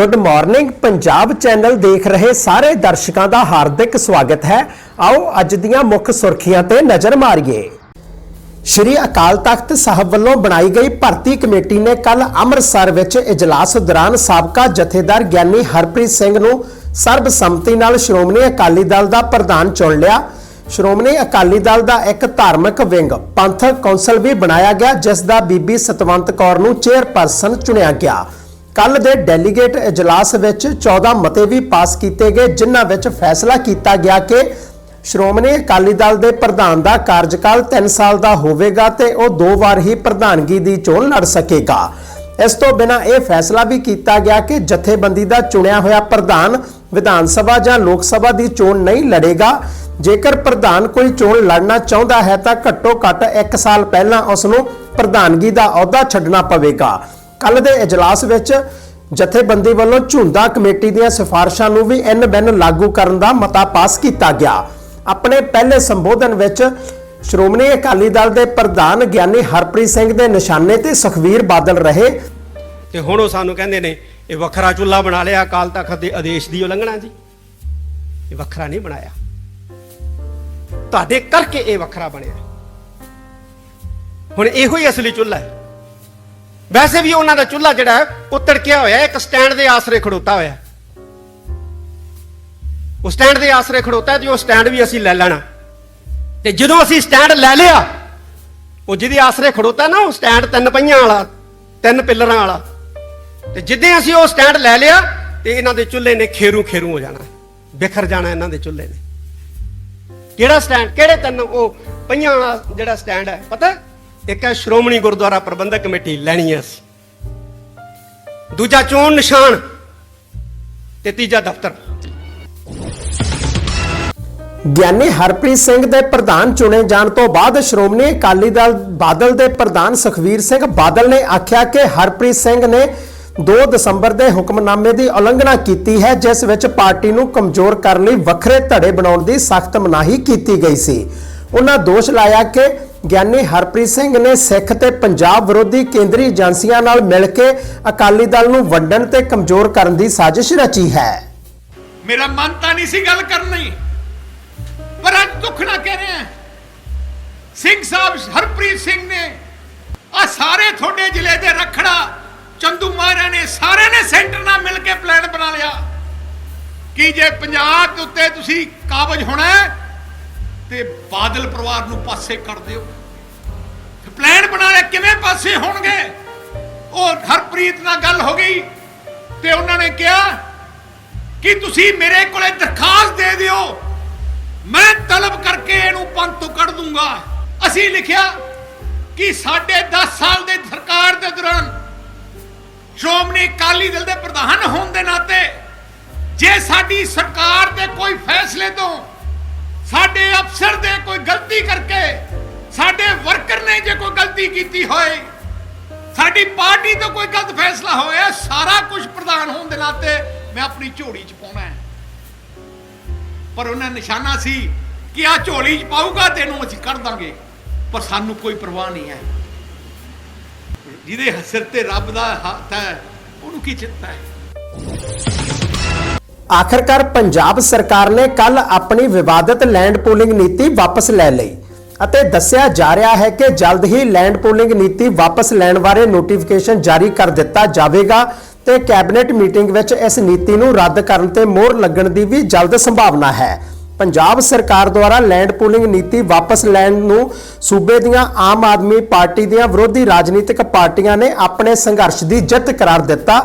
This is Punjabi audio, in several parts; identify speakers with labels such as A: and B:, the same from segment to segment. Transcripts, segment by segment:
A: ਗੁੱਡ ਮਾਰਨਿੰਗ ਪੰਜਾਬ ਚੈਨਲ ਦੇਖ ਰਹੇ ਸਾਰੇ ਦਰਸ਼ਕਾਂ ਦਾ ਹਾਰਦਿਕ ਸਵਾਗਤ ਹੈ। ਆਓ ਅੱਜ ਦੀਆਂ ਮੁੱਖ ਸੁਰਖੀਆਂ ਤੇ ਨਜ਼ਰ ਮਾਰੀਏ। ਸ਼੍ਰੀ ਅਕਾਲ ਤਖਤ ਸਾਹਿਬ ਵੱਲੋਂ ਬਣਾਈ ਗਈ ਭਰਤੀ ਕਮੇਟੀ ਨੇ ਕੱਲ ਅੰਮ੍ਰਿਤਸਰ ਵਿੱਚ ਇਜਲਾਸ ਦੌਰਾਨ ਸਾਬਕਾ ਜਥੇਦਾਰ ਗਿਆਨੀ ਹਰਪ੍ਰੀਤ ਸਿੰਘ ਨੂੰ ਸਰਬਸੰਮਤੀ ਨਾਲ ਸ਼੍ਰੋਮਣੀ ਅਕਾਲੀ ਦਲ ਦਾ ਪ੍ਰਧਾਨ ਚੁਣ ਲਿਆ। ਸ਼੍ਰੋਮਣੀ ਅਕਾਲੀ ਦਲ ਦਾ ਇੱਕ ਧਾਰਮਿਕ ਵਿੰਗ ਪੰਥਕ ਕੌਂਸਲ ਵੀ ਬਣਾਇਆ ਗਿਆ, ਜਿਸ ਦਾ ਬੀਬੀ ਸਤਵੰਤ ਕੌਰ ਨੂੰ ਚੇਅਰਪਰਸਨ ਚੁਣਿਆ ਗਿਆ। ਕੱਲ ਦੇ ਡੈਲੀਗੇਟ ਇਜਲਾਸ ਵਿੱਚ 14 ਮਤੇ ਵੀ ਪਾਸ ਕੀਤੇ ਗਏ, ਜਿਨ੍ਹਾਂ ਵਿੱਚ ਫੈਸਲਾ ਕੀਤਾ ਗਿਆ ਕਿ ਸ਼੍ਰੋਮਣੀ ਅਕਾਲੀ ਦਲ ਦੇ ਪ੍ਰਧਾਨ ਦਾ ਕਾਰਜਕਾਲ 3 ਸਾਲ ਦਾ ਹੋਵੇਗਾ ਤੇ ਉਹ ਦੋ ਵਾਰ ਹੀ ਪ੍ਰਧਾਨਗੀ ਦੀ ਚੋਣ ਲੜ ਸਕੇਗਾ। ਇਸ ਤੋਂ ਬਿਨਾਂ ਇਹ ਫੈਸਲਾ ਵੀ ਕੀਤਾ ਗਿਆ ਕਿ ਜਥੇਬੰਦੀ ਦਾ ਚੁਣਿਆ ਹੋਇਆ ਪ੍ਰਧਾਨ ਵਿਧਾਨ ਸਭਾ ਜਾਂ ਲੋਕ ਸਭਾ ਦੀ ਚੋਣ ਨਹੀਂ ਲੜੇਗਾ। ਜੇਕਰ ਪ੍ਰਧਾਨ ਕੋਈ ਚੋਣ ਲੜਨਾ ਚਾਹੁੰਦਾ ਹੈ ਤਾਂ ਘੱਟੋ ਘੱਟ 1 ਸਾਲ ਪਹਿਲਾਂ ਉਸ ਨੂੰ ਪ੍ਰਧਾਨਗੀ ਦਾ ਅਹੁਦਾ ਛੱਡਣਾ ਪਵੇਗਾ। ਕੱਲ ਦੇ ਇਜਲਾਸ ਵਿੱਚ ਜਥੇਬੰਦੀ ਵੱਲੋਂ ਝੁੰਦਾ ਕਮੇਟੀ ਦੀਆਂ ਸਿਫਾਰਸ਼ਾਂ ਨੂੰ ਵੀ ਇਨ ਬਿਨ ਲਾਗੂ ਕਰਨ ਦਾ ਮਤਾ ਪਾਸ ਕੀਤਾ ਗਿਆ। ਆਪਣੇ ਪਹਿਲੇ ਸੰਬੋਧਨ ਵਿੱਚ ਸ਼੍ਰੋਮਣੀ ਅਕਾਲੀ ਦਲ ਦੇ ਪ੍ਰਧਾਨ ਗਿਆਨੀ ਹਰਪ੍ਰੀਤ ਸਿੰਘ ਦੇ ਨਿਸ਼ਾਨੇ ਤੇ ਸੁਖਵੀਰ ਬਾਦਲ ਰਹੇ।
B: ਤੇ ਹੁਣ ਉਹ ਸਾਨੂੰ ਕਹਿੰਦੇ ਨੇ, ਇਹ ਵੱਖਰਾ ਚੁੱਲ੍ਹਾ ਬਣਾ ਲਿਆ, ਅਕਾਲ ਤਖਤ ਦੇ ਆਦੇਸ਼ ਦੀ ਉਲੰਘਣਾ ਜੀ। ਇਹ ਵੱਖਰਾ ਨਹੀਂ ਬਣਾਇਆ। ਤੁਹਾਡੇ ਕਰਕੇ ਇਹ ਵੱਖਰਾ ਬਣਿਆ। ਹੁਣ ਇਹੋ ਹੀ ਅਸਲੀ ਚੁੱਲ੍ਹਾ ਹੈ। ਵੈਸੇ ਵੀ ਉਹਨਾਂ ਦਾ ਚੁੱਲ੍ਹਾ ਜਿਹੜਾ ਹੈ ਉਹ ਤੜਕਿਆ ਹੋਇਆ ਇੱਕ ਸਟੈਂਡ ਦੇ ਆਸਰੇ ਖੜੋਤਾ ਹੋਇਆ ਉਹ ਸਟੈਂਡ ਦੇ ਆਸਰੇ ਖੜੋਤਾ ਹੈ ਤੇ ਉਹ ਸਟੈਂਡ ਵੀ ਅਸੀਂ ਲੈ ਲੈਣਾ। ਤੇ ਜਦੋਂ ਅਸੀਂ ਸਟੈਂਡ ਲੈ ਲਿਆ, ਉਹ ਜਿਹਦੇ ਆਸਰੇ ਖੜੋਤਾ ਨਾ, ਉਹ ਸਟੈਂਡ ਤਿੰਨ ਪਹੀਆਂ ਵਾਲਾ, ਤਿੰਨ ਪਿੱਲਰਾਂ ਵਾਲਾ। ਤੇ ਜਿੱਦਾਂ ਅਸੀਂ ਉਹ ਸਟੈਂਡ ਲੈ ਲਿਆ, ਤੇ ਇਹਨਾਂ ਦੇ ਚੁੱਲ੍ਹੇ ਨੇ ਖੇਰੂ ਖੇਰੂ ਹੋ ਜਾਣਾ। ਬਿਖਰ ਜਾਣਾ ਇਹਨਾਂ ਦੇ ਚੁੱਲ੍ਹੇ ਨੇ। ਕਿਹੜਾ ਸਟੈਂਡ, ਕਿਹੜੇ ਤਿੰਨ ਉਹ ਪਹੀਆਂ ਵਾਲਾ ਜਿਹੜਾ ਸਟੈਂਡ ਹੈ, ਪਤਾ ਇੱਕ ਹੈ ਸ਼੍ਰੋਮਣੀ ਗੁਰਦੁਆਰਾ ਪ੍ਰਬੰਧਕ ਕਮੇਟੀ ਲੈਣੀ ਹੈ ਅਸੀਂ। ਦੂਜਾ ਚੋਣ ਨਿਸ਼ਾਨ ਤੇ ਤੀਜਾ ਦਫ਼ਤਰ।
A: ਗਿਆਨੀ ਹਰਪ੍ਰੀਤ ਸਿੰਘ ਦੇ ਪ੍ਰਧਾਨ ਚੁਣੇ ਜਾਣ ਤੋਂ ਬਾਅਦ ਸ਼੍ਰੋਮਣੀ ਅਕਾਲੀ ਦਲ ਬਾਦਲ ਦੇ ਪ੍ਰਧਾਨ ਸੁਖਵੀਰ ਸਿੰਘ ਬਾਦਲ ਨੇ ਆਖਿਆ ਕਿ ਹਰਪ੍ਰੀਤ ਸਿੰਘ ਨੇ 2 ਦਸੰਬਰ ਦੇ ਹੁਕਮਨਾਮੇ ਦੀ ਉਲੰਘਣਾ ਕੀਤੀ ਹੈ, ਜਿਸ ਵਿੱਚ ਪਾਰਟੀ ਨੂੰ ਕਮਜ਼ੋਰ ਕਰਨ ਲਈ ਵੱਖਰੇ ਧੜੇ ਬਣਾਉਣ ਦੀ ਸਖਤ ਮਨਾਹੀ ਕੀਤੀ ਗਈ ਸੀ। ਉਹਨਾਂ ਦੋਸ਼ ਲਾਇਆ ਕਿ ਗਿਆਨੀ ਹਰਪ੍ਰੀਤ ਸਿੰਘ ਨੇ ਸਿੱਖ ਤੇ ਪੰਜਾਬ ਵਿਰੋਧੀ ਕੇਂਦਰੀ ਏਜੰਸੀਆਂ ਨਾਲ ਮਿਲ ਕੇ ਅਕਾਲੀ ਦਲ ਨੂੰ ਵੰਡਣ ਤੇ ਕਮਜ਼ੋਰ ਕਰਨ ਦੀ ਸਾਜ਼ਿਸ਼ ਰਚੀ ਹੈ।
C: ਮੇਰਾ ਮਨ ਤਾਂ ਨਹੀਂ ਸੀ ਗੱਲ ਕਰਨੀ ਪਰ ਅੱਜ ਦੁੱਖ ਨਾ ਕਹਿ ਰਿਹਾ ਸਿੰਘ ਸਾਹਿਬ ਹਰਪ੍ਰੀਤ ਸਿੰਘ ਨੇ ਆ ਸਾਰੇ ਤੁਹਾਡੇ ਜ਼ਿਲ੍ਹੇ ਦੇ ਰਖੜਾ, ਚੰਦੂ ਮਾਰਿਆ ਨੇ ਸਾਰੇ ਨੇ ਸੈਂਟਰ ਨਾਲ ਮਿਲ ਕੇ ਪਲਾਨ ਬਣਾ ਲਿਆ। ਕਿ ਜੇ ਪੰਜਾਬ ਦੇ ਉੱਤੇ ਤੁਸੀਂ ਕਾਬਜ ਹੋਣਾ ਤੇ ਬਾਦਲ ਪਰਿਵਾਰ ਨੂੰ ਪਾਸੇ ਕਰ ਦਿਓ। ਪਲਾਨ ਬਣਾ ਲਿਆ, ਕਿਵੇਂ ਪਾਸੇ ਹੋਣਗੇ? ਉਹ ਹਰਪ੍ਰੀਤ ਨਾਲ ਗੱਲ ਹੋ ਗਈ ਤੇ ਉਹਨਾਂ ਨੇ ਕਿਹਾ ਕਿ ਤੁਸੀਂ ਮੇਰੇ ਕੋਲੇ ਦਰਖਾਸਤ ਦੇ ਦਿਓ। ਮੈਂ ਤਲਬ ਕਰਕੇ ਇਹਨੂੰ ਪੰਥ ਤੋਂ ਕੱਢ ਦੂੰਗਾ। ਅਸੀਂ ਲਿਖਿਆ ਕਿ ਸਾਡੇ 10 ਸਾਲ ਦੇ ਸਰਕਾਰ ਦੇ ਦੌਰਾਨ ਸ਼੍ਰੋਮਣੀ ਅਕਾਲੀ ਦਲ ਦੇ ਪ੍ਰਧਾਨ ਹੋਣ ਦੇ ਨਾਤੇ ਜੇ ਸਾਡੀ ਸਰਕਾਰ ਦੇ ਕੋਈ ਫੈਸਲੇ ਤੋਂ ਸਾਡੇ ਅਫਸਰ ਦੇ ਕੋਈ ਗਲਤੀ ਕਰਕੇ, ਸਾਡੇ ਵਰਕਰ ਨੇ ਜੇ ਕੋਈ ਗਲਤੀ ਕੀਤੀ ਹੋਏ, ਸਾਡੀ ਪਾਰਟੀ ਤੋਂ ਕੋਈ ਗਲਤ ਫੈਸਲਾ ਹੋਇਆ, ਸਾਰਾ ਕੁਝ ਪ੍ਰਧਾਨ ਹੋਣ ਦੇ ਨਾਤੇ ਮੈਂ ਆਪਣੀ ਝੋਲੀ 'ਚ ਪਾਉਣਾ ਹੈ। ਪਰ ਉਹਨਾਂ ਨਿਸ਼ਾਨਾ ਸੀ ਕਿ ਆ ਝੋਲੀ 'ਚ ਪਾਊਗਾ, ਤੈਨੂੰ ਅਸੀਂ ਕੱਢ ਦਾਂਗੇ, ਪਰ ਸਾਨੂੰ ਕੋਈ ਪਰਵਾਹ ਨਹੀਂ ਹੈ। ਜਿਹਦੇ ਸਿਰ ਤੇ ਰੱਬ ਦਾ ਹੱਥ ਹੈ, ਉਹਨੂੰ ਕੀ ਚਿੰਤਾ ਹੈ?
A: ਆਖਰਕਾਰ ਪੰਜਾਬ ਸਰਕਾਰ ਨੇ ਕੱਲ ਆਪਣੀ ਵਿਵਾਦਤ ਲੈਂਡ ਪੂਲਿੰਗ ਨੀਤੀ ਵਾਪਸ ਲੈ ਲਈ ਅਤੇ ਦੱਸਿਆ ਜਾ ਰਿਹਾ ਹੈ ਕਿ ਜਲਦ ਹੀ ਲੈਂਡ ਪੂਲਿੰਗ ਨੀਤੀ ਵਾਪਸ ਲੈਣ ਬਾਰੇ ਨੋਟੀਫਿਕੇਸ਼ਨ ਜਾਰੀ ਕਰ ਦਿੱਤਾ ਜਾਵੇਗਾ ਤੇ ਕੈਬਨਿਟ ਮੀਟਿੰਗ ਵਿੱਚ ਇਸ ਨੀਤੀ ਨੂੰ ਰੱਦ ਕਰਨ ਤੇ ਮੋਹਰ ਲੱਗਣ ਦੀ ਵੀ ਜਲਦ ਸੰਭਾਵਨਾ ਹੈ। ਪੰਜਾਬ ਸਰਕਾਰ ਦੁਆਰਾ ਲੈਂਡ ਪੂਲਿੰਗ ਨੀਤੀ ਵਾਪਸ ਲੈਣ ਨੂੰ ਸੂਬੇ ਦੀਆਂ ਆਮ ਆਦਮੀ ਪਾਰਟੀ ਦੀਆਂ ਵਿਰੋਧੀ ਰਾਜਨੀਤਿਕ ਪਾਰਟੀਆਂ ਨੇ ਆਪਣੇ ਸੰਘਰਸ਼ ਦੀ ਜਿੱਤ ਕਰਾਰ ਦਿੱਤਾ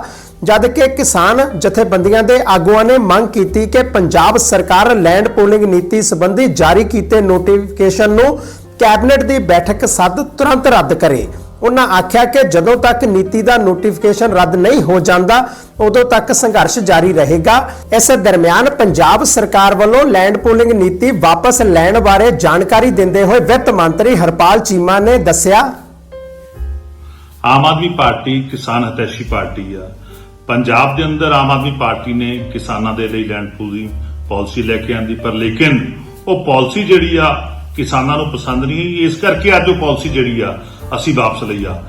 A: ਜਦ ਕਿ ਕਿਸਾਨ ਜਥੇਬੰਦੀਆਂ ਦੇ ਆਗੂਆਂ ਨੇ ਮੰਗ ਕੀਤੀ ਕਿ ਪੰਜਾਬ ਸਰਕਾਰ ਲੈਂਡ ਪੂਲਿੰਗ ਨੀਤੀ ਸੰਬੰਧੀ ਜਾਰੀ ਕੀਤੇ ਨੋਟੀਫਿਕੇਸ਼ਨ ਨੂੰ ਕੈਬਨਿਟ ਦੀ ਬੈਠਕ ਸੱਦ ਤੁਰੰਤ ਰੱਦ ਕਰੇ। ਉਹਨਾਂ ਆਖਿਆ ਕਿ ਜਦੋਂ ਤੱਕ ਨੀਤੀ ਦਾ ਨੋਟੀਫਿਕੇਸ਼ਨ ਰੱਦ ਨਹੀਂ ਹੋ ਜਾਂਦਾ, ਉਦੋਂ ਤੱਕ ਸੰਘਰਸ਼ ਜਾਰੀ ਰਹੇਗਾ। ਇਸ ਦਰਮਿਆਨ ਪੰਜਾਬ ਸਰਕਾਰ ਵੱਲੋਂ ਲੈਂਡ ਪੂਲਿੰਗ ਨੀਤੀ ਵਾਪਸ ਲੈਣ ਬਾਰੇ ਜਾਣਕਾਰੀ ਦਿੰਦੇ ਹੋਏ ਵਿੱਤ ਮੰਤਰੀ ਹਰਪਾਲ ਚੀਮਾ ਨੇ ਦੱਸਿਆ
D: ਆਮ ਆਦਮੀ ਪਾਰਟੀ ਕਿਸਾਨ ਹਿਤੈਸ਼ੀ ਪਾਰਟੀ ਆ। ਪੰਜਾਬ ਦੇ ਅੰਦਰ ਆਮ ਆਦਮੀ ਪਾਰਟੀ ਨੇ ਕਿਸਾਨਾਂ ਦੇ ਲਈ ਲੈਂਡ ਪੂਲਿੰਗ ਪਾਲਿਸੀ ਲੈ ਕੇ ਆਂਦੀ, ਪਰ ਲੇਕਿਨ ਉਹ ਪਾਲਿਸੀ ਜਿਹੜੀ ਆ ਕਿਸਾਨਾਂ ਨੂੰ ਪਸੰਦ ਨਹੀਂ ਆਈ ਇਸ ਕਰਕੇ ਅੱਜ ਉਹ ਪਾਲਿਸੀ ਜਿਹੜੀ ਆ, ਅਸੀਂ ਵਾਪਸ ਲਈ ਆ।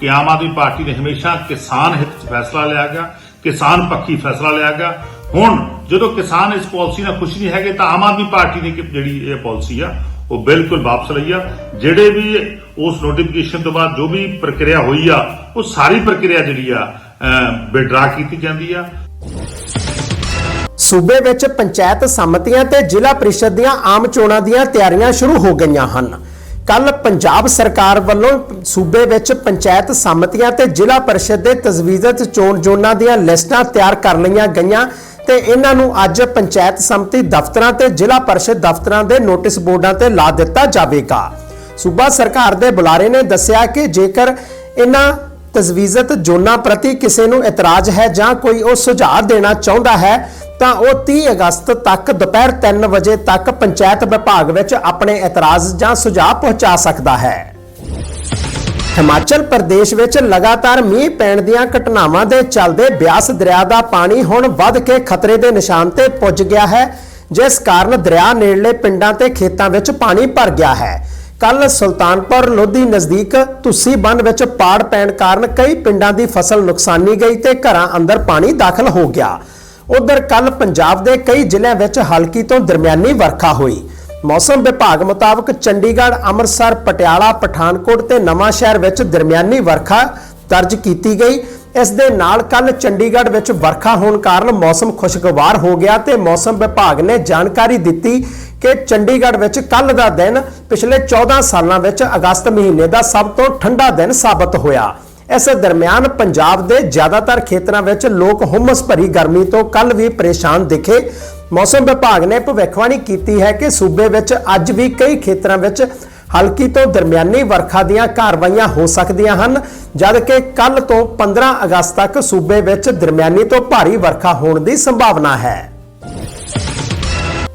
D: ਕਿ ਆਮ ਆਦਮੀ ਪਾਰਟੀ ਨੇ ਹਮੇਸ਼ਾ ਕਿਸਾਨ ਹਿੱਤ 'ਚ ਫੈਸਲਾ ਲਿਆ ਗਿਆ ਕਿਸਾਨ ਪੱਖੀ ਫੈਸਲਾ ਲਿਆ ਗਿਆ ਹੁਣ ਜਦੋਂ ਕਿਸਾਨ ਇਸ ਪਾਲਿਸੀ ਨਾਲ ਖੁਸ਼ ਨਹੀਂ ਹੈਗੇ, ਤਾਂ ਆਮ ਆਦਮੀ ਪਾਰਟੀ ਨੇ ਕਿ ਜਿਹੜੀ ਇਹ ਪਾਲਿਸੀ ਆ, ਉਹ ਬਿਲਕੁਲ ਵਾਪਸ ਲਈ ਆ। ਜਿਹੜੇ ਵੀ ਉਸ ਨੋਟੀਫਿਕੇਸ਼ਨ ਤੋਂ ਬਾਅਦ ਜੋ ਵੀ ਪ੍ਰਕਿਰਿਆ ਹੋਈ ਆ, ਉਹ ਸਾਰੀ ਪ੍ਰਕਿਰਿਆ ਜਿਹੜੀ ਆ ਵਿਡਰਾ ਕੀਤੀ ਜਾਂਦੀ ਆ।
A: ਸੂਬੇ ਵਿੱਚ ਪੰਚਾਇਤ ਸਮਿਤੀਆਂ ਤੇ ਜ਼ਿਲ੍ਹਾ ਪ੍ਰੀਸ਼ਦ ਦੀਆਂ ਆਮ ਚੋਣਾਂ ਦੀਆਂ ਤਿਆਰੀਆਂ ਸ਼ੁਰੂ ਹੋ ਗਈਆਂ ਹਨ। ਕੱਲ ਪੰਜਾਬ ਸਰਕਾਰ ਵੱਲੋਂ ਸੂਬੇ ਵਿੱਚ ਪੰਚਾਇਤ ਸਮਿਤੀਆਂ ਤੇ ਜ਼ਿਲ੍ਹਾ ਪ੍ਰੀਸ਼ਦ ਦੇ ਤਜਵੀਜ਼ਤ ਚੋਣ ਜ਼ੋਨਾਂ ਦੀਆਂ ਲਿਸਟਾਂ ਤਿਆਰ ਕਰ ਲਈਆਂ ਗਈਆਂ ਤੇ ਇਹਨਾਂ ਨੂੰ ਅੱਜ ਪੰਚਾਇਤ ਸਮਿਤੀ ਦਫ਼ਤਰਾਂ ਤੇ ਜ਼ਿਲ੍ਹਾ ਪ੍ਰੀਸ਼ਦ ਦਫ਼ਤਰਾਂ ਦੇ ਨੋਟਿਸ ਬੋਰਡਾਂ ਤੇ ਲਾ ਦਿੱਤਾ ਜਾਵੇਗਾ। ਸੂਬਾ ਸਰਕਾਰ ਦੇ ਬੁਲਾਰੇ ਨੇ ਦੱਸਿਆ ਕਿ ਜੇਕਰ ਇਹਨਾਂ ਤਜਵੀਜ਼ਤ ਜ਼ੋਨਾਂ ਪ੍ਰਤੀ ਕਿਸੇ ਨੂੰ ਇਤਰਾਜ਼ ਹੈ ਜਾਂ ਕੋਈ ਉਹ ਸੁਝਾਅ ਦੇਣਾ ਚਾਹੁੰਦਾ ਹੈ, ਤਾਂ ਉਹ 30 ਅਗਸਤ ਤੱਕ ਦੁਪਹਿਰ 3 ਵਜੇ ਤੱਕ ਪੰਚਾਇਤ ਵਿਭਾਗ ਵਿੱਚ ਆਪਣੇ ਇਤਰਾਜ਼ ਜਾਂ ਸੁਝਾਅ ਪਹੁੰਚਾ ਸਕਦਾ ਹੈ। ਹਿਮਾਚਲ ਪ੍ਰਦੇਸ਼ ਵਿੱਚ ਲਗਾਤਾਰ ਮੀਂਹ ਪੈਣ ਦੀਆਂ ਘਟਨਾਵਾਂ ਦੇ ਚੱਲਦੇ ਬਿਆਸ ਦਰਿਆ ਦਾ ਪਾਣੀ ਹੁਣ ਵੱਧ ਕੇ ਖਤਰੇ ਦੇ ਨਿਸ਼ਾਨ ਤੇ ਪੁੱਜ ਗਿਆ ਹੈ, ਜਿਸ ਕਾਰਨ ਦਰਿਆ ਨੇੜਲੇ ਪਿੰਡਾਂ ਤੇ ਖੇਤਾਂ ਵਿੱਚ ਪਾਣੀ ਭਰ ਗਿਆ ਹੈ। ਕੱਲ ਸੁਲਤਾਨਪੁਰ ਲੋਧੀ ਨਜ਼ਦੀਕ ਧੁੱਸੀ ਬੰਨ ਵਿੱਚ ਪਾੜ ਪੈਣ ਕਾਰਨ ਕਈ ਪਿੰਡਾਂ ਦੀ ਫਸਲ ਨੁਕਸਾਨੀ ਗਈ ਤੇ ਘਰਾਂ ਅੰਦਰ ਪਾਣੀ ਦਾਖਲ ਹੋ ਗਿਆ। ਉਧਰ ਕੱਲ ਪੰਜਾਬ ਦੇ ਕਈ ਜ਼ਿਲ੍ਹਿਆਂ ਵਿੱਚ ਹਲਕੀ ਤੋਂ ਦਰਮਿਆਨੀ ਵਰਖਾ ਹੋਈ। ਮੌਸਮ ਵਿਭਾਗ ਮੁਤਾਬਕ ਚੰਡੀਗੜ੍ਹ, ਅੰਮ੍ਰਿਤਸਰ, ਪਟਿਆਲਾ, ਪਠਾਨਕੋਟ ਤੇ ਨਵਾਂ ਸ਼ਹਿਰ ਵਿੱਚ ਦਰਮਿਆਨੀ ਵਰਖਾ ਦਰਜ ਕੀਤੀ ਗਈ। ਇਸ ਦੇ ਨਾਲ ਕੱਲ ਚੰਡੀਗੜ੍ਹ ਵਿੱਚ ਵਰਖਾ ਹੋਣ ਕਾਰਨ ਮੌਸਮ ਖੁਸ਼ਗਵਾਰ ਹੋ ਗਿਆ ਤੇ ਮੌਸਮ ਵਿਭਾਗ ਨੇ ਜਾਣਕਾਰੀ ਦਿੱਤੀ ਕਿ ਚੰਡੀਗੜ੍ਹ ਵਿੱਚ ਕੱਲ ਦਾ ਦਿਨ ਪਿਛਲੇ 14 ਸਾਲਾਂ ਵਿੱਚ ਅਗਸਤ ਮਹੀਨੇ ਦਾ ਸਭ ਤੋਂ ਠੰਡਾ ਦਿਨ ਸਾਬਤ ਹੋਇਆ। ਇਸ ਦਰਮਿਆਨ ਪੰਜਾਬ ਦੇ ਜ਼ਿਆਦਾਤਰ ਖੇਤਰਾਂ ਵਿੱਚ ਲੋਕ ਹੁਮਸ ਭਰੀ ਗਰਮੀ ਤੋਂ ਕੱਲ ਵੀ ਪਰੇਸ਼ਾਨ ਦਿਖੇ। ਮੌਸਮ ਵਿਭਾਗ ਨੇ ਭਵਿੱਖਬਾਣੀ ਕੀਤੀ ਹੈ ਕਿ ਸੂਬੇ ਵਿੱਚ ਅੱਜ ਵੀ ਕਈ ਖੇਤਰਾਂ ਵਿੱਚ ਹਲਕੀ ਤੋਂ ਦਰਮਿਆਨੀ ਵਰਖਾ ਦੀਆਂ ਕਾਰਵਾਈਆਂ ਹੋ ਸਕਦੀਆਂ ਹਨ ਜਦਕਿ ਕੱਲ ਤੋਂ 15 ਅਗਸਤ ਤੱਕ ਸੂਬੇ ਵਿੱਚ ਦਰਮਿਆਨੀ ਤੋਂ ਭਾਰੀ ਵਰਖਾ ਹੋਣ ਦੀ ਸੰਭਾਵਨਾ ਹੈ।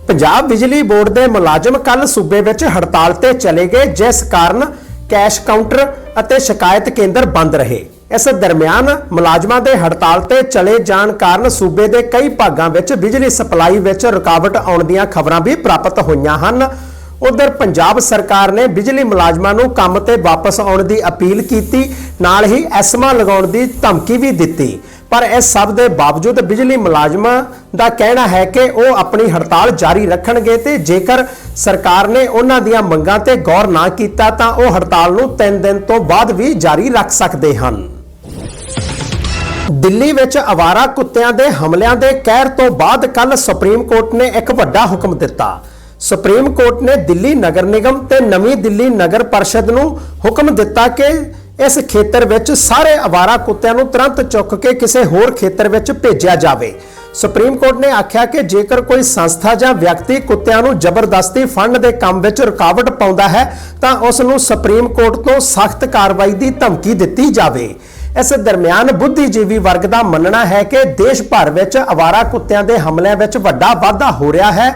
A: ਪੰਜਾਬ ਬਿਜਲੀ ਬੋਰਡ ਦੇ ਮੁਲਾਜ਼ਮ ਕੱਲ ਸੂਬੇ ਵਿੱਚ ਹੜਤਾਲ ਤੇ ਚਲੇ ਗਏ, ਜਿਸ ਕਾਰਨ ਕੈਸ਼ ਕਾਊਂਟਰ ਅਤੇ ਸ਼ਿਕਾਇਤ ਕੇਂਦਰ ਬੰਦ ਰਹੇ। ਇਸ ਦਰਮਿਆਨ ਮੁਲਾਜ਼ਮਾਂ ਦੇ ਹੜਤਾਲ ਤੇ ਚਲੇ ਜਾਣ ਕਾਰਨ ਸੂਬੇ ਦੇ ਕਈ ਭਾਗਾਂ ਵਿੱਚ ਬਿਜਲੀ ਸਪਲਾਈ ਵਿੱਚ ਰੁਕਾਵਟ ਆਉਣ ਦੀਆਂ ਖਬਰਾਂ ਵੀ ਪ੍ਰਾਪਤ ਹੋਈਆਂ ਹਨ। ਉਧਰ ਪੰਜਾਬ ਸਰਕਾਰ ਨੇ ਬਿਜਲੀ ਮੁਲਾਜ਼ਮਾਂ ਨੂੰ ਕੰਮ ਤੇ ਵਾਪਸ ਆਉਣ ਦੀ ਅਪੀਲ ਕੀਤੀ, ਨਾਲ ਹੀ ਐਸਮਾ ਲਗਾਉਣ ਦੀ ਧਮਕੀ ਵੀ ਦਿੱਤੀ। ਪਰ ਇਸ ਸਭ ਦੇ ਬਾਵਜੂਦ ਬਿਜਲੀ ਮੁਲਾਜ਼ਮਾਂ ਦਾ ਕਹਿਣਾ ਹੈ ਕਿ ਉਹ ਆਪਣੀ ਹੜਤਾਲ ਜਾਰੀ ਰੱਖਣਗੇ ਤੇ ਜੇਕਰ ਸਰਕਾਰ ਨੇ ਉਹਨਾਂ ਦੀਆਂ ਮੰਗਾਂ ਤੇ ਗੌਰ ਨਾ ਕੀਤਾ ਤਾਂ ਉਹ ਹੜਤਾਲ ਨੂੰ 3 ਦਿਨ ਤੋਂ ਬਾਅਦ ਵੀ ਜਾਰੀ ਰੱਖ ਸਕਦੇ ਹਨ। ਦਿੱਲੀ ਵਿੱਚ ਅਵਾਰਾ ਕੁੱਤਿਆਂ ਦੇ ਹਮਲਿਆਂ ਦੇ ਕਹਿਰ ਤੋਂ ਬਾਅਦ ਕੱਲ ਸੁਪਰੀਮ ਕੋਰਟ ਨੇ ਇੱਕ ਵੱਡਾ ਹੁਕਮ ਦਿੱਤਾ। ਸੁਪਰੀਮ ਕੋਰਟ ਨੇ ਦਿੱਲੀ ਨਗਰ ਨਿਗਮ ਤੇ ਨਵੀਂ ਦਿੱਲੀ ਨਗਰ ਪਰਿਸ਼ਦ ਨੂੰ ਹੁਕਮ ਦਿੱਤਾ ਕਿ ਇਸ ਖੇਤਰ ਵਿੱਚ ਸਾਰੇ ਅਵਾਰਾ ਕੁੱਤਿਆਂ ਨੂੰ ਤੁਰੰਤ ਚੁੱਕ ਕੇ ਕਿਸੇ ਹੋਰ ਖੇਤਰ ਵਿੱਚ ਭੇਜਿਆ ਜਾਵੇ। ਸੁਪਰੀਮ ਕੋਰਟ ਨੇ ਆਖਿਆ ਕਿ ਜੇਕਰ ਕੋਈ ਸੰਸਥਾ ਜਾਂ ਵਿਅਕਤੀ ਕੁੱਤਿਆਂ ਨੂੰ ਜ਼ਬਰਦਸਤੀ ਫੰਡ ਦੇ ਕੰਮ ਵਿੱਚ ਰੁਕਾਵਟ ਪਾਉਂਦਾ ਹੈ, ਤਾਂ ਉਸ ਨੂੰ ਸੁਪਰੀਮ ਕੋਰਟ ਤੋਂ ਸਖਤ ਕਾਰਵਾਈ ਦੀ ਧਮਕੀ ਦਿੱਤੀ ਜਾਵੇ। ਇਸ ਦਰਮਿਆਨ ਬੁੱਧੀਜੀਵੀ ਵਰਗ ਦਾ ਮੰਨਣਾ ਹੈ ਕਿ ਦੇਸ਼ ਭਰ ਵਿੱਚ ਅਵਾਰਾ ਕੁੱਤਿਆਂ ਦੇ ਹਮਲਿਆਂ ਵਿੱਚ ਵੱਡਾ ਵਾਧਾ ਹੋ ਰਿਹਾ ਹੈ।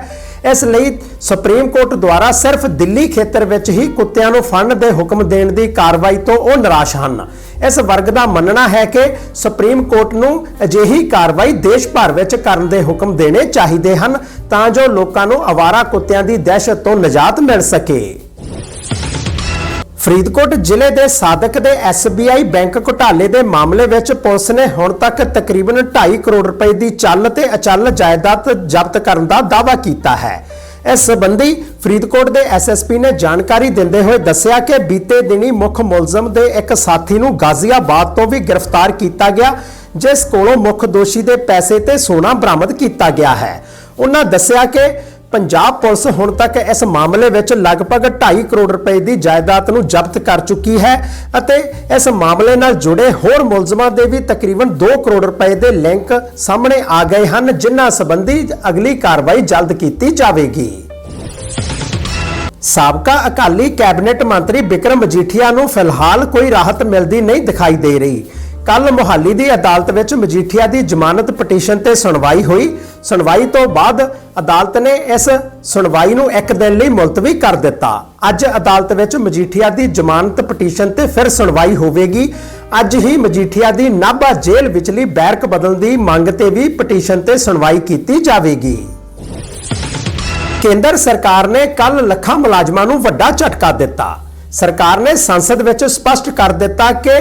A: ਇਸ ਲਈ ਸੁਪਰੀਮ ਕੋਰਟ ਦੁਆਰਾ ਸਿਰਫ ਦਿੱਲੀ ਖੇਤਰ ਵਿੱਚ ਹੀ ਕੁੱਤਿਆਂ ਨੂੰ ਫੜਨ ਦੇ ਹੁਕਮ ਦੇਣ ਦੀ ਕਾਰਵਾਈ ਤੋਂ ਉਹ ਨਿਰਾਸ਼ ਹਨ। ਇਸ ਵਰਗ ਦਾ ਮੰਨਣਾ ਹੈ ਕਿ ਸੁਪਰੀਮ ਕੋਰਟ ਨੂੰ ਅਜਿਹੀ ਕਾਰਵਾਈ ਦੇਸ਼ ਭਰ ਵਿੱਚ ਕਰਨ ਦੇ ਹੁਕਮ ਦੇਣੇ ਚਾਹੀਦੇ ਹਨ ਤਾਂ ਜੋ ਲੋਕਾਂ ਨੂੰ ਅਵਾਰਾ ਕੁੱਤਿਆਂ ਦੀ ਦਹਿਸ਼ਤ ਤੋਂ ਨਿਜਾਤ ਮਿਲ ਸਕੇ। ਫਰੀਦਕੋਟ ਜ਼ਿਲ੍ਹੇ ਦੇ ਸਾਦਕ ਦੇ SBI ਬੈਂਕ ਘੁਟਾਲੇ ਦੇ ਮਾਮਲੇ ਵਿੱਚ ਪੁਲਿਸ ਨੇ ਹੁਣ ਤੱਕ ਤਕਰੀਬਨ 2.5 ਕਰੋੜ ਰੁਪਏ ਦੀ ਚੱਲ ਤੇ ਅਚੱਲ ਜਾਇਦਾਦ ਜ਼ਬਤ ਕਰਨ ਦਾ ਦਾਅਵਾ ਕੀਤਾ ਹੈ। ਇਸ ਸਬੰਧੀ ਫਰੀਦਕੋਟ ਦੇ ਐਸਐਸਪੀ ਨੇ ਜਾਣਕਾਰੀ ਦਿੰਦੇ ਹੋਏ ਦੱਸਿਆ ਕਿ ਬੀਤੇ ਦਿਨੀ ਮੁੱਖ ਮੁਲਜ਼ਮ ਦੇ ਇੱਕ ਸਾਥੀ ਨੂੰ ਗਾਜ਼ੀਆਬਾਦ ਤੋਂ ਵੀ ਗ੍ਰਿਫਤਾਰ ਕੀਤਾ ਗਿਆ, ਜਿਸ ਕੋਲੋਂ ਮੁੱਖ ਦੋਸ਼ੀ ਦੇ ਪੈਸੇ ਤੇ ਸੋਨਾ ਬਰਾਮਦ ਕੀਤਾ ਗਿਆ ਹੈ। ਉਹਨਾਂ ਦੱਸਿਆ ਕਿ ਪੰਜਾਬ ਪੁਲਿਸ ਹੁਣ ਤੱਕ ਇਸ ਮਾਮਲੇ ਵਿੱਚ ਲਗਭਗ 2.5 ਕਰੋੜ ਰੁਪਏ ਦੀ ਜਾਇਦਾਦ ਨੂੰ ਜ਼ਬਤ ਕਰ ਚੁੱਕੀ ਹੈ ਅਤੇ ਇਸ ਮਾਮਲੇ ਨਾਲ ਜੁੜੇ ਹੋਰ ਮੁਲਜ਼ਮਾਂ ਦੇ ਵੀ ਤਕਰੀਬਨ 2 ਕਰੋੜ ਰੁਪਏ ਦੇ ਲਿੰਕ ਸਾਹਮਣੇ ਆ ਗਏ ਹਨ, ਜਿਨ੍ਹਾਂ ਸੰਬੰਧੀ ਅਗਲੀ ਕਾਰਵਾਈ ਜਲਦ ਕੀਤੀ ਜਾਵੇਗੀ। ਸਾਬਕਾ ਅਕਾਲੀ ਕੈਬਨਿਟ ਮੰਤਰੀ ਬਿਕਰਮ ਮਜੀਠੀਆ ਨੂੰ ਫਿਲਹਾਲ ਕੋਈ ਰਾਹਤ ਮਿਲਦੀ ਨਹੀਂ ਦਿਖਾਈ ਦੇ ਰਹੀ। ਕੱਲ ਮੁਹਾਲੀ ਦੀ ਅਦਾਲਤ ਵਿੱਚ ਮਜੀਠੀਆ ਦੀ ਜ਼ਮਾਨਤ ਪਟੀਸ਼ਨ ਤੇ ਸੁਣਵਾਈ ਹੋਈ। ਸੁਣਵਾਈ ਤੋਂ ਬਾਅਦ ਅਦਾਲਤ ਨੇ ਇਸ ਸੁਣਵਾਈ ਨੂੰ ਇੱਕ ਦਿਨ ਲਈ ਮੁਲਤਵੀ ਕਰ ਦਿੱਤਾ। ਅੱਜ ਅਦਾਲਤ ਵਿੱਚ ਮਜੀਠੀਆ ਦੀ ਜ਼ਮਾਨਤ ਪਟੀਸ਼ਨ ਤੇ ਫਿਰ ਸੁਣਵਾਈ ਹੋਵੇਗੀ। ਅੱਜ ਹੀ ਮਜੀਠੀਆ ਦੀ ਨਾਭਾ ਜੇਲ੍ਹ ਵਿਚਲੀ ਬੈਰਕ ਬਦਲਣ ਦੀ ਮੰਗ ਤੇ ਵੀ ਪਟੀਸ਼ਨ ਤੇ ਸੁਣਵਾਈ ਕੀਤੀ ਜਾਵੇਗੀ। ਕੇਂਦਰ ਸਰਕਾਰ ਨੇ ਕੱਲ ਲੱਖਾਂ ਮੁਲਾਜ਼ਮਾਂ ਨੂੰ ਵੱਡਾ ਝਟਕਾ ਦਿੱਤਾ। ਸਰਕਾਰ ਨੇ ਸੰਸਦ ਵਿੱਚ ਸਪਸ਼ਟ ਕਰ ਦਿੱਤਾ ਕਿ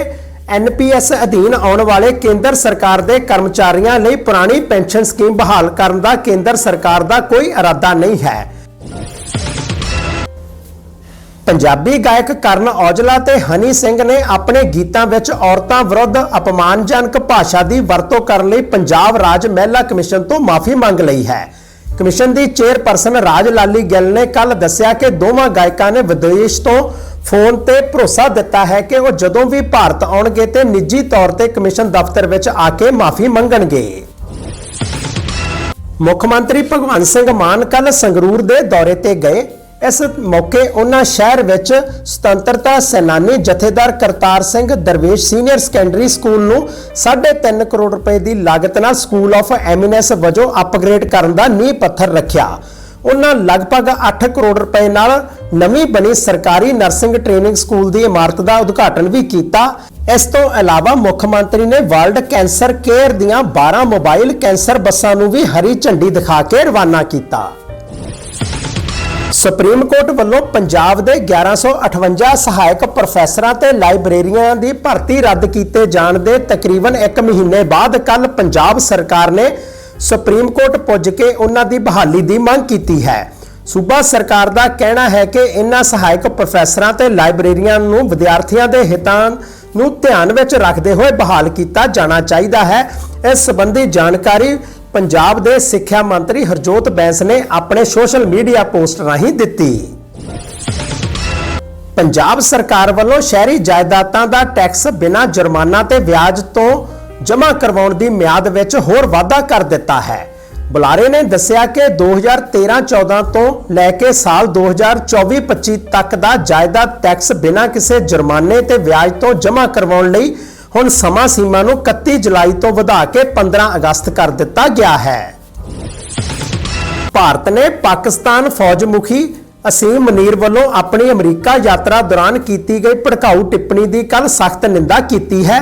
A: ਐਨਪੀਐਸ ਅਧੀਨ ਆਉਣ ਵਾਲੇ ਕੇਂਦਰ ਸਰਕਾਰ ਦੇ ਕਰਮਚਾਰੀਆਂ ਲਈ ਪੁਰਾਣੀ ਪੈਨਸ਼ਨ ਸਕੀਮ ਬਹਾਲ ਕਰਨ ਦਾ ਕੇਂਦਰ ਸਰਕਾਰ ਦਾ ਕੋਈ ਇਰਾਦਾ ਨਹੀਂ ਹੈ। ਪੰਜਾਬੀ ਗਾਇਕ ਕਰਨ ਔਜਲਾ ਤੇ ਹਨੀ ਸਿੰਘ ਨੇ ਆਪਣੇ ਗੀਤਾਂ ਵਿੱਚ ਔਰਤਾਂ ਵਿਰੁੱਧ ਅਪਮਾਨਜਨਕ ਭਾਸ਼ਾ ਦੀ ਵਰਤੋਂ ਕਰਨ ਲਈ ਪੰਜਾਬ ਰਾਜ ਮਹਿਲਾ ਕਮਿਸ਼ਨ ਤੋਂ ਮਾਫੀ ਮੰਗ ਲਈ ਹੈ। ਕਮਿਸ਼ਨ ਦੀ ਚੇਅਰਪਰਸਨ ਰਾਜ ਲਾਲੀ ਗਿੱਲ ਨੇ ਕੱਲ ਦੱਸਿਆ ਕਿ ਦੋਵਾਂ ਗਾਇਕਾਂ ਨੇ ਵਿਦੇਸ਼ ਤੋਂ ਫੋਨ ਤੇ ਭਰੋਸਾ ਦਿੱਤਾ ਹੈ ਕਿ ਉਹ ਜਦੋਂ ਵੀ ਭਾਰਤ ਆਉਣਗੇ ਤੇ ਨਿੱਜੀ ਤੌਰ ਤੇ ਕਮਿਸ਼ਨ ਦਫ਼ਤਰ ਵਿੱਚ ਆ ਕੇ ਮਾਫੀ ਮੰਗਣਗੇ। ਮੁੱਖ ਮੰਤਰੀ ਭਗਵੰਤ ਸਿੰਘ ਮਾਨ ਕੱਲ ਸੰਗਰੂਰ ਦੇ ਦੌਰੇ ਤੇ ਗਏ। ਇਸ ਮੌਕੇ ਉਹਨਾਂ ਸ਼ਹਿਰ ਵਿੱਚ ਸੁਤੰਤਰਤਾ ਸੈਨਾਨੀ ਜਥੇਦਾਰ Kartar Singh Darvesh senior secondary school ਨੂੰ 3.5 ਕਰੋੜ ਰੁਪਏ ਦੀ ਲਾਗਤ ਨਾਲ ਸਕੂਲ ਆਫ ਐਮਿਨੈਂਸ ਵਜੋਂ ਅਪਗ੍ਰੇਡ ਕਰਨ ਦਾ ਨੀਂਹ ਪੱਥਰ ਰੱਖਿਆ। ਉਹਨਾਂ ਲਗਭਗ 8 ਕਰੋੜ ਰੁਪਏ ਨਾਲ ਨਵੀਂ ਬਣੀ ਸਰਕਾਰੀ ਨਰਸਿੰਗ ਟ੍ਰੇਨਿੰਗ ਸਕੂਲ ਦੀ ਇਮਾਰਤ ਦਾ ਉਦਘਾਟਨ ਵੀ ਕੀਤਾ। ਇਸ ਤੋਂ ਇਲਾਵਾ ਮੁੱਖ ਮੰਤਰੀ ਨੇ ਵਰਲਡ ਕੈਂਸਰ ਕੇਅਰ ਦੀਆਂ 12 ਮੋਬਾਈਲ ਕੈਂਸਰ ਬੱਸਾਂ ਨੂੰ ਵੀ ਹਰੀ ਝੰਡੀ ਦਿਖਾ ਕੇ ਰਵਾਨਾ ਕੀਤਾ। ਸੁਪਰੀਮ ਕੋਰਟ ਵੱਲੋਂ ਪੰਜਾਬ ਦੇ 1158 ਸਹਾਇਕ ਪ੍ਰੋਫੈਸਰਾਂ ਤੇ ਲਾਇਬ੍ਰੇਰੀਆਂ ਦੀ ਭਰਤੀ ਰੱਦ ਕੀਤੇ ਜਾਣ ਦੇ ਤਕਰੀਬਨ 1 ਮਹੀਨੇ ਬਾਅਦ ਕੱਲ ਪੰਜਾਬ ਸਰਕਾਰ ਨੇ ਸੁਪਰੀਮ ਕੋਰਟ ਪੁੱਜ ਕੇ ਉਹਨਾਂ ਦੀ ਬਹਾਲੀ ਦੀ ਮੰਗ ਕੀਤੀ ਹੈ। ਸੂਬਾ ਸਰਕਾਰ ਦਾ ਕਹਿਣਾ ਹੈ ਕਿ ਇਨ੍ਹਾਂ ਸਹਾਇਕ ਪ੍ਰੋਫੈਸਰਾਂ ਤੇ ਲਾਇਬ੍ਰੇਰੀਆਂ ਨੂੰ ਵਿਦਿਆਰਥੀਆਂ ਦੇ ਹਿੱਤਾਂ ਨੂੰ ਧਿਆਨ ਵਿੱਚ ਰੱਖਦੇ ਹੋਏ ਬਹਾਲ ਕੀਤਾ ਜਾਣਾ ਚਾਹੀਦਾ ਹੈ। ਇਸ ਸੰਬੰਧੀ ਜਾਣਕਾਰੀ ਪੰਜਾਬ ਦੇ ਸਿੱਖਿਆ ਮੰਤਰੀ ਹਰਜੋਤ ਬੈਂਸ ਨੇ ਆਪਣੇ ਸੋਸ਼ਲ ਮੀਡੀਆ ਪੋਸਟ ਰਾਹੀਂ ਦਿੱਤੀ। ਪੰਜਾਬ ਸਰਕਾਰ ਵੱਲੋਂ ਸ਼ਹਿਰੀ ਜਾਇਦਾਦਾਂ ਦਾ ਟੈਕਸ ਬਿਨਾਂ ਜੁਰਮਾਨਾ ਤੇ ਵਿਆਜ ਤੋਂ ਜਮ੍ਹਾਂ ਕਰਵਾਉਣ ਦੀ ਮਿਆਦ ਵਿੱਚ ਹੋਰ ਵਾਧਾ ਕਰ ਦਿੱਤਾ ਹੈ। ਬੁਲਾਰੇ ਨੇ ਦੱਸਿਆ ਕਿ 2013-14 ਤੋਂ ਲੈ ਕੇ ਸਾਲ 2024-25 ਤੱਕ ਦਾ ਜਾਇਦਾਦ ਟੈਕਸ ਬਿਨਾਂ ਕਿਸੇ ਜੁਰਮਾਨੇ ਤੇ ਵਿਆਜ ਤੋਂ ਜਮ੍ਹਾਂ ਕਰਵਾਉਣ ਲਈ ਹੁਣ ਸਮਾਂ ਸੀਮਾ ਨੂੰ 31 ਜੁਲਾਈ ਤੋਂ ਵਧਾ ਕੇ 15 ਅਗਸਤ ਕਰ ਦਿੱਤਾ ਗਿਆ ਹੈ। ਭਾਰਤ ਨੇ ਪਾਕਿਸਤਾਨ ਫੌਜ ਮੁਖੀ ਅਸੀਮ ਮਨੀਰ ਵੱਲੋਂ ਆਪਣੀ ਅਮਰੀਕਾ ਯਾਤਰਾ ਦੌਰਾਨ ਕੀਤੀ ਗਈ ਭੜਕਾਊ ਟਿੱਪਣੀ ਦੀ ਕੱਲ ਸਖਤ ਨਿੰਦਾ ਕੀਤੀ ਹੈ।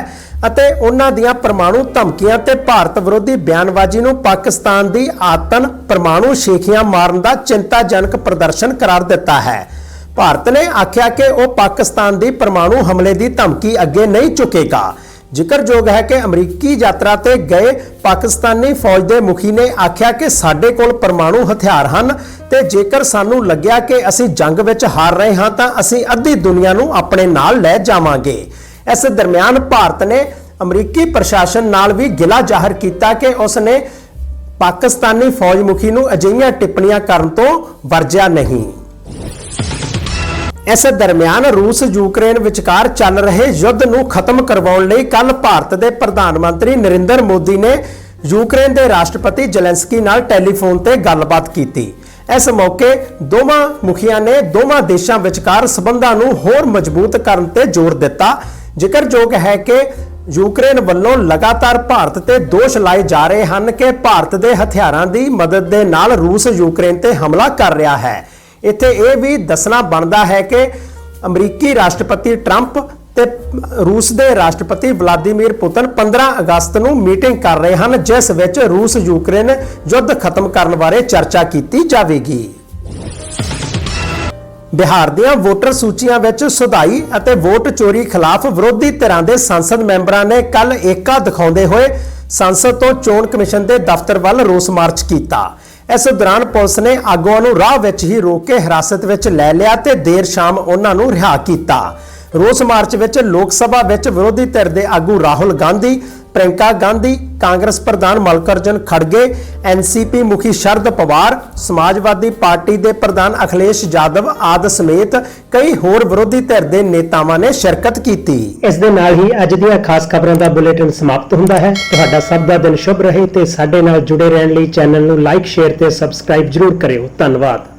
A: ਅਤੇ ਉਹਨਾਂ ਦੀਆਂ ਪਰਮਾਣੂ ਧਮਕੀਆਂ ਤੇ ਭਾਰਤ ਵਿਰੋਧੀ ਬਿਆਨਬਾਜ਼ੀ ਨੂੰ ਪਾਕਿਸਤਾਨ ਦੀ ਆਤਨ ਪਰਮਾਣੂ ਸ਼ੇਖੀਆਂ ਮਾਰਨ ਦਾ ਚਿੰਤਾਜਨਕ ਪ੍ਰਦਰਸ਼ਨ ਕਰਾਰ ਦਿੱਤਾ ਹੈ। ਭਾਰਤ ਨੇ ਆਖਿਆ ਕਿ ਉਹ ਪਾਕਿਸਤਾਨ ਦੀ ਪਰਮਾਣੂ ਹਮਲੇ ਦੀ ਧਮਕੀ ਅੱਗੇ ਨਹੀਂ ਚੁੱਕੇਗਾ। ਜ਼ਿਕਰਯੋਗ ਹੈ ਕਿ ਅਮਰੀਕੀ ਯਾਤਰਾ ਤੇ ਗਏ ਪਾਕਿਸਤਾਨੀ ਫੌਜ ਦੇ ਮੁਖੀ ਨੇ ਆਖਿਆ ਕਿ ਸਾਡੇ ਕੋਲ ਪਰਮਾਣੂ ਹਥਿਆਰ ਹਨ ਤੇ ਜੇਕਰ ਸਾਨੂੰ ਲੱਗਿਆ ਕਿ ਅਸੀਂ ਜੰਗ ਵਿੱਚ ਹਾਰ ਰਹੇ ਹਾਂ ਤਾਂ ਅਸੀਂ ਅੱਧੀ ਦੁਨੀਆ ਨੂੰ ਆਪਣੇ ਨਾਲ ਲੈ ਜਾਵਾਂਗੇ। ਇਸ ਦਰਮਿਆਨ ਭਾਰਤ ਨੇ ਅਮਰੀਕੀ ਪ੍ਰਸ਼ਾਸਨ ਨਾਲ ਵੀ ਗਿਲਾ ਜ਼ਾਹਰ ਕੀਤਾ ਕਿ ਉਸ ਨੇ ਪਾਕਿਸਤਾਨੀ ਫੌਜ ਮੁਖੀ ਨੂੰ ਅਜਿਹੀਆਂ ਟਿੱਪਣੀਆਂ ਕਰਨ ਤੋਂ ਵਰਜਿਆ ਨਹੀਂ। ਇਸ ਦਰਮਿਆਨ ਰੂਸ, ਯੂਕਰੇਨ ਵਿਚਕਾਰ ਚੱਲ ਰਹੇ ਯੁੱਧ ਨੂੰ ਖਤਮ ਕਰਵਾਉਣ ਲਈ ਕੱਲ ਭਾਰਤ ਦੇ ਪ੍ਰਧਾਨ ਮੰਤਰੀ ਨਰਿੰਦਰ ਮੋਦੀ ਨੇ ਯੂਕਰੇਨ ਦੇ ਰਾਸ਼ਟਰਪਤੀ ਜ਼ੈਲੈਂਸਕੀ ਨਾਲ ਟੈਲੀਫੋਨ ਤੇ ਗੱਲਬਾਤ ਕੀਤੀ। ਇਸ ਮੌਕੇ ਦੋਵਾਂ ਮੁਖੀਆਂ ਨੇ ਦੋਵਾਂ ਦੇਸ਼ਾਂ ਵਿਚਕਾਰ ਸਬੰਧਾਂ ਨੂੰ ਹੋਰ ਮਜ਼ਬੂਤ ਕਰਨ ਤੇ ਜ਼ੋਰ ਦਿੱਤਾ। ਜ਼ਿਕਰਯੋਗ ਹੈ ਕਿ ਯੂਕਰੇਨ ਵੱਲੋਂ ਲਗਾਤਾਰ ਭਾਰਤ ਤੇ ਦੋਸ਼ ਲਾਏ ਜਾ ਰਹੇ ਹਨ ਕਿ ਭਾਰਤ ਦੇ ਹਥਿਆਰਾਂ ਦੀ ਮਦਦ ਦੇ ਨਾਲ ਰੂਸ ਯੂਕਰੇਨ ਤੇ ਹਮਲਾ ਕਰ ਰਿਹਾ ਹੈ। ਇੱਥੇ ਇਹ ਵੀ ਦੱਸਣਾ ਬਣਦਾ ਹੈ ਕਿ ਅਮਰੀਕੀ ਰਾਸ਼ਟਰਪਤੀ ਟਰੰਪ ਤੇ ਰੂਸ ਦੇ ਰਾਸ਼ਟਰਪਤੀ ਵਲਾਦੀਮੀਰ ਪੁਤਨ 15 ਅਗਸਤ ਨੂੰ ਮੀਟਿੰਗ ਕਰ ਰਹੇ ਹਨ, ਜਿਸ ਵਿੱਚ ਰੂਸ ਯੂਕਰੇਨ ਯੁੱਧ ਖਤਮ ਕਰਨ ਬਾਰੇ ਚਰਚਾ ਕੀਤੀ ਜਾਵੇਗੀ। ਬਿਹਾਰ ਦੀਆਂ ਵੋਟਰ ਸੂਚੀਆਂ ਵਿੱਚ ਸੁਧਾਈ ਅਤੇ ਵੋਟ ਚੋਰੀ ਖਿਲਾਫ ਵਿਰੋਧੀ ਧਿਰਾਂ ਦੇ ਸੰਸਦ ਮੈਂਬਰਾਂ ਨੇ ਕੱਲ ਏਕਾ ਦਿਖਾਉਂਦੇ ਹੋਏ ਸੰਸਦ ਤੋਂ ਚੋਣ ਕਮਿਸ਼ਨ ਦੇ ਦਫ਼ਤਰ ਵੱਲ ਰੋਸ ਮਾਰਚ ਕੀਤਾ। ਇਸ ਦੌਰਾਨ ਪੁਲਿਸ ਨੇ ਆਗੂਆਂ ਨੂੰ ਰਾਹ ਵਿੱਚ ਹੀ ਰੋਕ ਕੇ ਹਿਰਾਸਤ ਵਿੱਚ ਲੈ ਲਿਆ ਤੇ ਦੇਰ ਸ਼ਾਮ ਉਹਨਾਂ ਨੂੰ ਰਿਹਾ ਕੀਤਾ। ਰੋਸ ਮਾਰਚ ਵਿੱਚ ਲੋਕ ਸਭਾ ਵਿੱਚ ਵਿਰੋਧੀ ਧਿਰ ਦੇ ਆਗੂ ਰਾਹੁਲ ਗਾਂਧੀ ਪ੍ਰਿੰਕਾ ਗਾਂਧੀ, ਕਾਂਗਰਸ ਪ੍ਰਧਾਨ ਮਲਕਰਜਨ ਖੜਗੇ ਐਨਸੀਪੀ ਮੁਖੀ ਸ਼ਰਦ ਪਵਾਰ, ਸਮਾਜਵਾਦੀ ਪਾਰਟੀ ਦੇ ਪ੍ਰਧਾਨ ਅਖਿਲੇਸ਼ ਯਾਦਵ ਆਦ ਸਮੇਤ ਕਈ ਹੋਰ ਵਿਰੋਧੀ ਧਿਰ ਦੇ ਨੇਤਾਵਾਂ ਨੇ ਸ਼ਿਰਕਤ ਕੀਤੀ। ਇਸ ਦੇ ਨਾਲ ਹੀ ਅੱਜ ਦੀਆਂ ਖਾਸ ਖਬਰਾਂ ਦਾ ਬੁਲੇਟਿਨ ਸਮਾਪਤ ਹੁੰਦਾ ਹੈ। ਤੁਹਾਡਾ ਸਭ ਦਾ ਦਿਨ ਸ਼ੁਭ ਰਹੇ ਤੇ ਸਾਡੇ ਨਾਲ ਜੁੜੇ ਰਹਿਣ ਲਈ ਚੈਨਲ ਨੂੰ ਲਾਈਕ, ਸ਼ੇਅਰ ਤੇ ਸਬਸਕ੍ਰਾਈਬ ਜਰੂਰ ਕਰਿਓ। ਧੰਨਵਾਦ।